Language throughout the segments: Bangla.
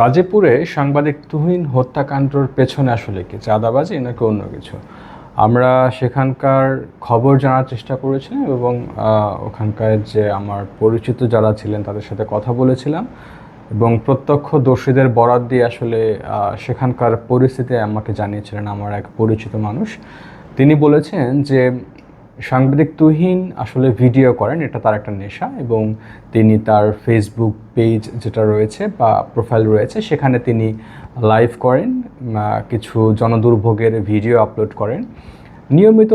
গাজীপুরে সাংবাদিক তুহিন হত্যাকাণ্ডর পেছনে আসলে কি, চাঁদাবাজি নাকি অন্য কিছু? আমরা সেখানকার খবর জানার চেষ্টা করেছিলাম এবং ওখানকার যে আমার পরিচিত যারা ছিলেন তাদের সাথে কথা বলেছিলাম এবং প্রত্যক্ষদর্শীদের বরাত দিয়ে আসলে সেখানকার পরিস্থিতি আমাকে জানিয়েছিলেন আমার এক পরিচিত মানুষ। তিনি বলেছেন যে সাংবাদিক তুহিন আসলে ভিডিও করেন, এটা তার একটা নেশা এবং তিনি তার ফেসবুক পেজ যেটা রয়েছে বা প্রোফাইল রয়েছে, সেখানে তিনি লাইভ করেন কিছু জনদুর্ভোগের ভিডিও আপলোড করেন। নিয়মিত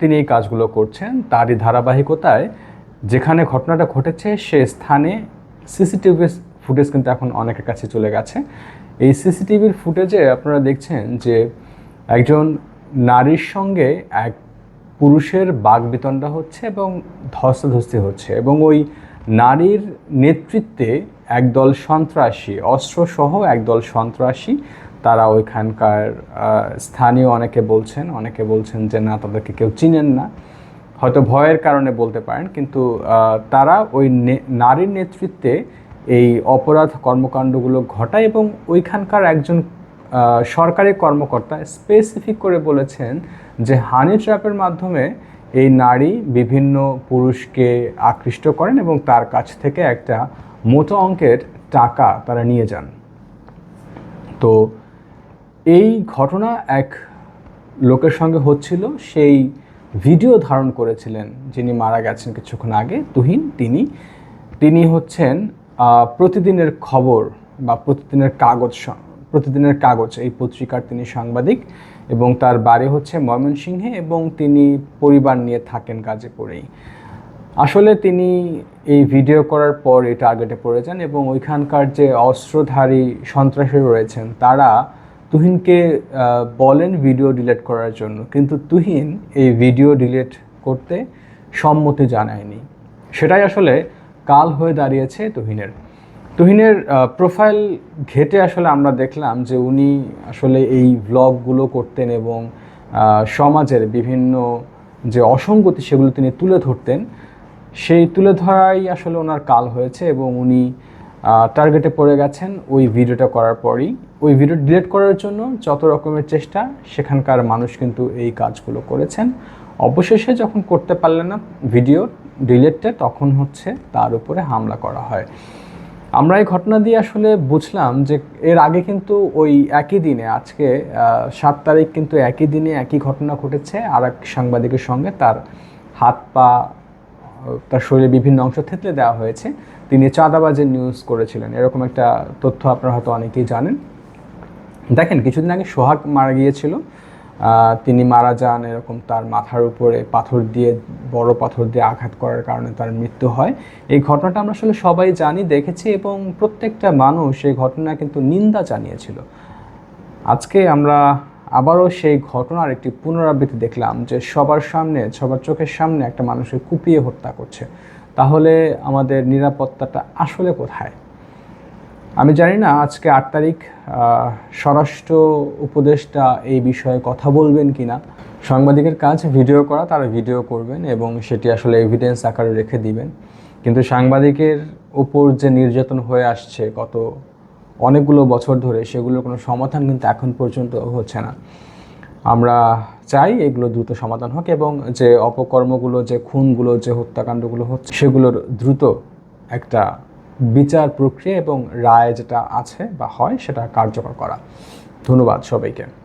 তিনি এই কাজগুলো করছেন। তারই ধারাবাহিকতায় যেখানে ঘটনাটা ঘটেছে, সে স্থানে সিসিটিভি ফুটেজ কিন্তু এখন অনেকের কাছে চলে গেছে। এই সিসিটিভির ফুটেজে আপনারা দেখছেন যে একজন নারীর সঙ্গে এক পুরুষের বাগবিতণ্ডা হচ্ছে এবং ধস্তাধস্তি হচ্ছে এবং ওই নারীর নেতৃত্বে একদল সন্ত্রাসী, অস্ত্রসহ একদল সন্ত্রাসী, তারা ওইখানকার স্থানীয় অনেকে বলছেন অনেকে বলছেন যে না, তাদেরকে কেউ চিনেন না। হয়তো ভয়ের কারণে বলতে পারেন, কিন্তু তারা ওই নারীর নেতৃত্বে এই অপরাধ কর্মকাণ্ডগুলো ঘটায় এবং ওইখানকার একজন সরকারি কর্মকর্তা স্পেসিফিক করে বলেছেন যে হানি ট্র্যাপের মাধ্যমে এই নারী বিভিন্ন পুরুষকে আকৃষ্ট করেন এবং তার কাছ থেকে একটা মোটো অঙ্কের টাকা তারা নিয়ে যান। তো এই ঘটনা এক লোকের সঙ্গে হচ্ছিল, সেই ভিডিও ধারণ করেছিলেন যিনি মারা গেছেন কিছুক্ষণ আগে, তুহিন, তিনি। তিনি হচ্ছেন প্রতিদিনের খবর বা প্রতিদিনের কাগজ প্রতিদিনের কাগজ, এই পত্রিকার তিনি সাংবাদিক এবং তার বাড়ি হচ্ছে ময়মনসিংহে এবং তিনি পরিবার নিয়ে থাকেন গাজীপুরেই। আসলে তিনি এই ভিডিও করার পর এই টার্গেটে পড়ে যান এবং ওইখানকার যে অস্ত্রধারী সন্ত্রাসী রয়েছেন, তারা তুহিনকে বলেন ভিডিও ডিলেট করার জন্য। কিন্তু তুহিন এই ভিডিও ডিলেট করতে সম্মতি জানায়নি। সেটাই আসলে কাল হয়ে দাঁড়িয়েছে তুহিনের। তুহিনের প্রোফাইল ঘেটে আসলে আমরা দেখলাম যে উনি আসলে এই ভ্লগগুলো করতেন এবং সমাজের বিভিন্ন যে অসঙ্গতি সেগুলো তিনি তুলে ধরতেন, সেই তুলে ধরাই আসলে ওনার কাল হয়েছে এবং উনি টার্গেটে পড়ে গেছেন ওই ভিডিওটা করার পরই। ওই ভিডিও ডিলিট করার জন্য যত রকমের চেষ্টা, সেখানকার মানুষ কিন্তু এই কাজগুলো করেছেন। অবশেষে যখন করতে পারলেন না ভিডিও ডিলিটে তখন হচ্ছে তার উপরে হামলা করা হয়। আমরা এই ঘটনা দিয়ে আসলে বুঝলাম যে এর আগে কিন্তু ওই একই দিনে, আজকে সাত তারিখ কিন্তু একই দিনে একই ঘটনা ঘটেছে আর এক সাংবাদিকের সঙ্গে তার হাত পা, তার শরীরে বিভিন্ন অংশ থেতলে দেওয়া হয়েছে। তিনি চাঁদাবাজের নিউজ করেছিলেন। এরকম একটা তথ্য আপনারা হয়তো অনেকেই জানেন। দেখেন, কিছুদিন আগে সোহাগ মারা গিয়েছিল। তিনি মারা যান এরকম তার মাথার উপরে পাথর দিয়ে, বড় পাথর দিয়ে আঘাত করার কারণে তার মৃত্যু হয়। এই ঘটনাটা আমরা আসলে সবাই জানি, দেখেছি এবং প্রত্যেকটা মানুষ এই ঘটনা কিন্তু নিন্দা জানিয়েছিল। আজকে আমরা আবারও সেই ঘটনার একটি পুনরাবৃত্তি দেখলাম যে সবার সামনে, সবার চোখের সামনে একটা মানুষকে কুপিয়ে হত্যা করছে। তাহলে আমাদের নিরাপত্তাটা আসলে কোথায়? আমি জানি না আজকে আট তারিখ স্বরাষ্ট্র উপদেষ্টা এই বিষয়ে কথা বলবেন কিনা। সাংবাদিকের কাজ ভিডিও করা, তারা ভিডিও করবেন এবং সেটি আসলে এভিডেন্স আকারে রেখে দিবেন। কিন্তু সাংবাদিকের ওপর যে নির্যাতন হয়ে আসছে গত অনেকগুলো বছর ধরে, সেগুলোর কোনো সমাধান কিন্তু এখন পর্যন্ত হচ্ছে না। আমরা চাই এগুলো দ্রুত সমাধান হোক এবং যে অপকর্মগুলো, যে খুনগুলো, যে হত্যাকাণ্ডগুলো হচ্ছে, সেগুলোর দ্রুত একটা বিচার প্রক্রিয়া এবং রায় যেটা আছে বা হয় সেটা কার্যকর করা। ধন্যবাদ সবাইকে।